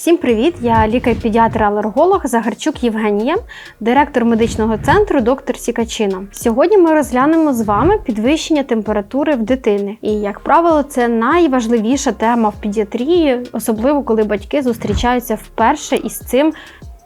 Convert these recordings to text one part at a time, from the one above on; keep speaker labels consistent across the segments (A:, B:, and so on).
A: Всім привіт! Я лікар-педіатр-алерголог Загарчук Євгенія, директор медичного центру доктор Сікачина. Сьогодні ми розглянемо з вами підвищення температури в дитини. І, як правило, це найважливіша тема в педіатрії, особливо коли батьки зустрічаються вперше із цим.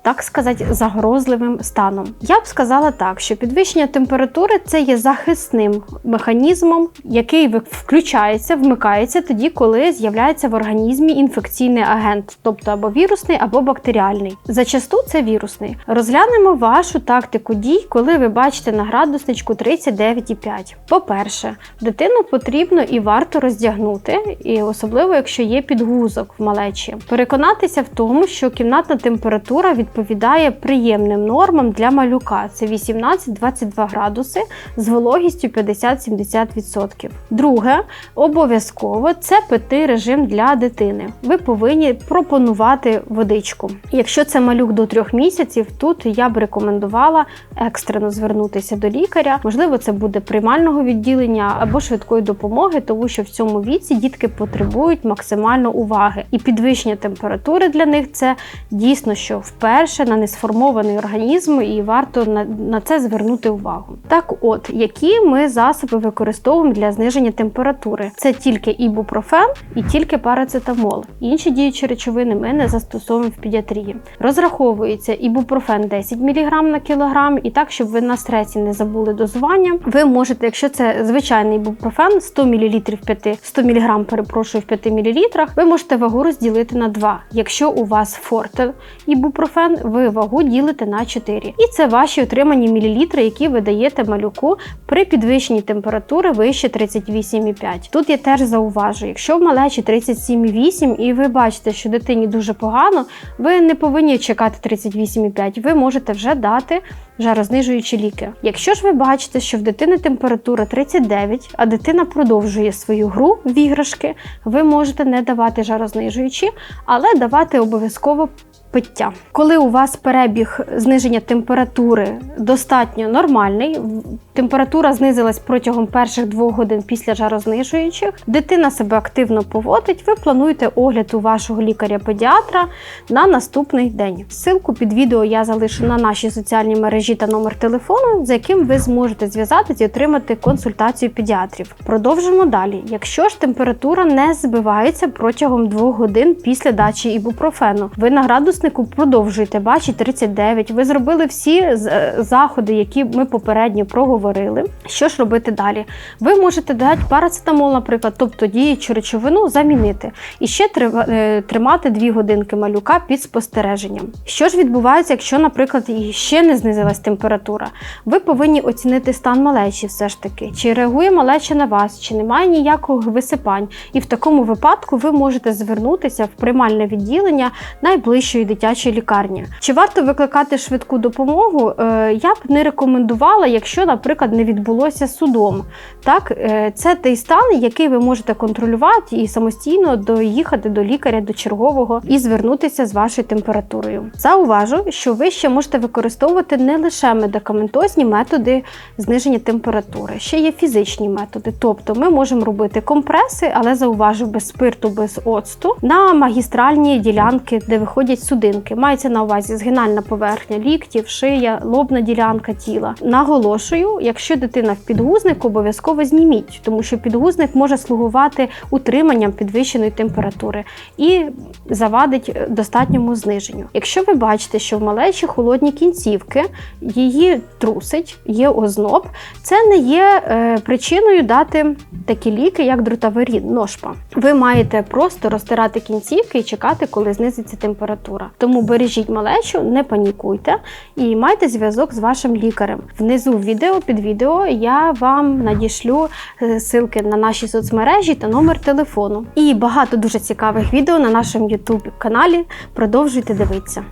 A: Так сказати, загрозливим станом. Я б сказала так, що підвищення температури це є захисним механізмом, який включається, вмикається тоді, коли з'являється в організмі інфекційний агент, тобто або вірусний, або бактеріальний. Зачасту це вірусний. Розглянемо вашу тактику дій, коли ви бачите на градусничку 39,5. По-перше, дитину потрібно і варто роздягнути, і особливо якщо є підгузок в малечі. Переконатися в тому, що кімнатна температура відповідає приємним нормам для малюка. Це 18-22 градуси з вологістю 50-70%. Друге, обов'язково це питний режим для дитини. Ви повинні пропонувати водичку. Якщо це малюк до 3 місяців, тут я б рекомендувала екстрено звернутися до лікаря. Можливо, це буде приймального відділення або швидкої допомоги, тому що в цьому віці дітки потребують максимально уваги. І підвищення температури для них це дійсно що вперше на несформований організм, і варто на, на це звернути увагу. Так, от які ми засоби використовуємо для зниження температури? Це тільки ібупрофен і тільки парацетамол. Інші діючі речовини ми не застосовуємо в педіатрії. Розраховується ібупрофен 10 мг на кілограм, і так, щоб ви на стресі не забули дозування. Ви можете, якщо це звичайний ібупрофен, 100 мл в 5, 100 мг, перепрошую, в 5 мл, ви можете вагу розділити на 2. Якщо у вас форте ібупрофен, ви вагу ділите на 4. І це ваші отримані мілілітри, які ви даєте малюку при підвищенні температури вище 38,5. Тут я теж зауважу, якщо в малечі 37,8 і ви бачите, що дитині дуже погано, ви не повинні чекати 38,5, ви можете вже дати жарознижуючі ліки. Якщо ж ви бачите, що в дитини температура 39, а дитина продовжує свою гру в іграшки, ви можете не давати жарознижуючі, але давати обов'язково пиття. Коли у вас перебіг зниження температури достатньо нормальний, температура знизилась протягом перших двох годин після жарознижуючих, дитина себе активно поводить, ви плануєте огляд у вашого лікаря-педіатра на наступний день. Ссылку під відео я залишу на нашій соціальній мережі та номер телефону, за яким ви зможете зв'язатись і отримати консультацію педіатрів. Продовжимо далі. Якщо ж температура не збивається протягом двох годин після дачі ібупрофену, ви на градуснику продовжуєте бачити 39, ви зробили всі е, заходи, які ми попередньо проговорили. Що ж робити далі? Ви можете дати парацетамол, наприклад, тобто діючу речовину замінити і ще е, тримати 2 годинки малюка під спостереженням. Що ж відбувається, якщо, наприклад, ще не знизилась температура? Ви повинні оцінити стан малечі все ж таки, чи реагує малеча на вас, чи немає ніякого висипань. І в такому випадку ви можете звернутися в приймальне відділення найближчої дитячої лікарні. Чи варто викликати швидку допомогу? Е, Я б не рекомендувала, якщо, наприклад, не відбулося судом. Так, е, це той стан, який ви можете контролювати і самостійно доїхати до лікаря, до чергового і звернутися з вашою температурою. Зауважу, що ви ще можете використовувати не лише медикаментозні методи зниження температури, ще є фізичні методи. Тобто ми можемо робити компреси, але зауважу без спирту, без оцту на магістральні ділянки, де виходять судинки. Мається на увазі згинальна поверхня ліктів, шия, лобна ділянка тіла. Наголошую, якщо дитина в підгузнику, обов'язково зніміть, тому що підгузник може слугувати утриманням підвищеної температури і завадить е, достатньому зниженню. Якщо ви бачите, що в малечі холодні кінцівки, її трусить, є озноб, це не є е, причиною дати такі ліки, як дротаверін, ношпа. Ви маєте просто розтирати кінцівки і чекати, коли знизиться температура. Тому бережіть малечу, не панікуйте і майте зв'язок з вашим лікарем. Внизу в відео під відео я вам надішлю е, ссылки на наші соцмережі та номер телефону. І багато дуже цікавих відео на нашому YouTube каналі. Продовжуйте дивитися.